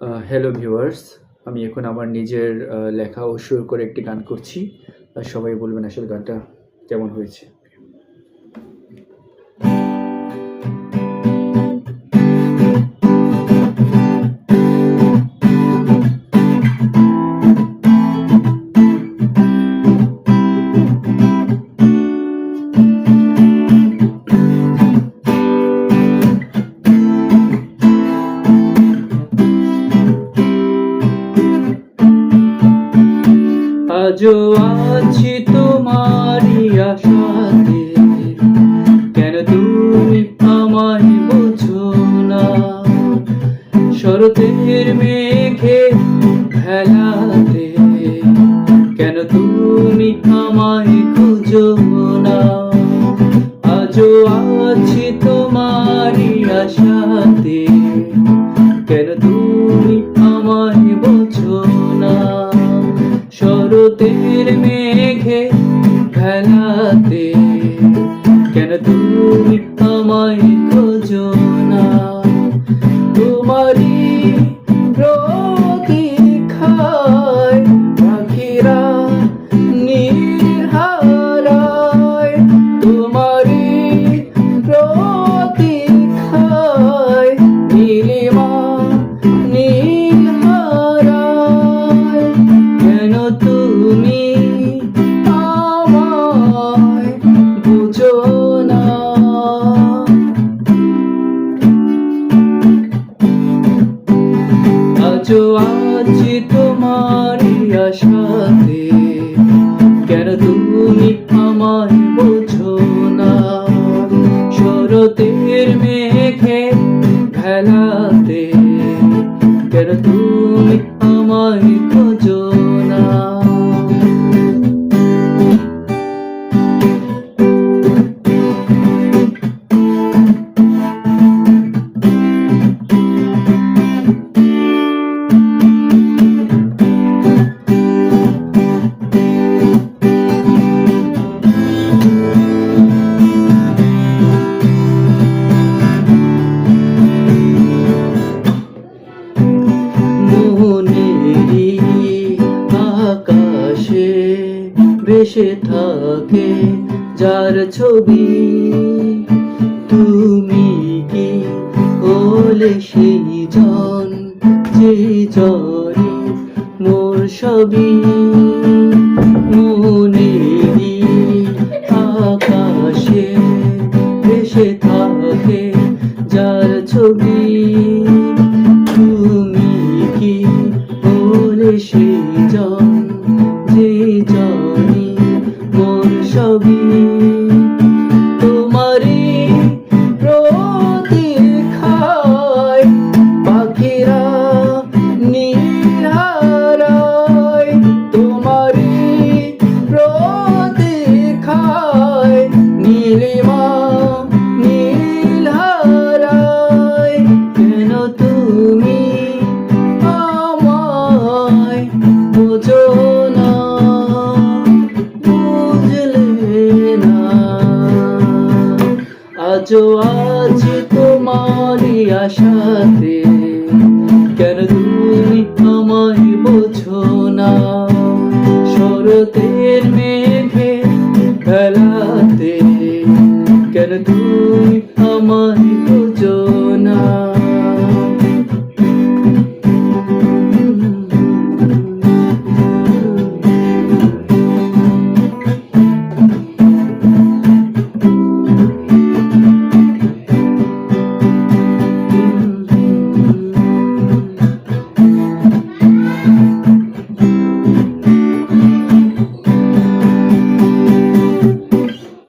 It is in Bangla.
হ্যালো ভিউয়ার্স আমি এখন আমার নিজের লেখা ও সুর করে একটি গান করছি। সবাই বলবেন আসলে গানটা কেমন হয়েছে। আজও আছি তোমারই আশাতে। কেন তুমি আমায় বোঝো না? শরতের মেঘে ভেলাতে। কেন তুমি আমায় খুঁজো না? আজও আছি তোমারই আশাতে। মেঘে খেলাতে কেন তুমি আমায় খোঁজো না? তোমারই আছি তোমারই আশাতে কেন তুমি আমায় বোঝো না? শরতের ভেসে থাকে যার ছবি। তুমি কি হলে সেই জন যে জরে মোর সবই মনেরই আজও আছি তোমারই আশাতে কেন তুমি আমায় বোঝো না? শরতের মেঘে খেলাতে কেন তুমি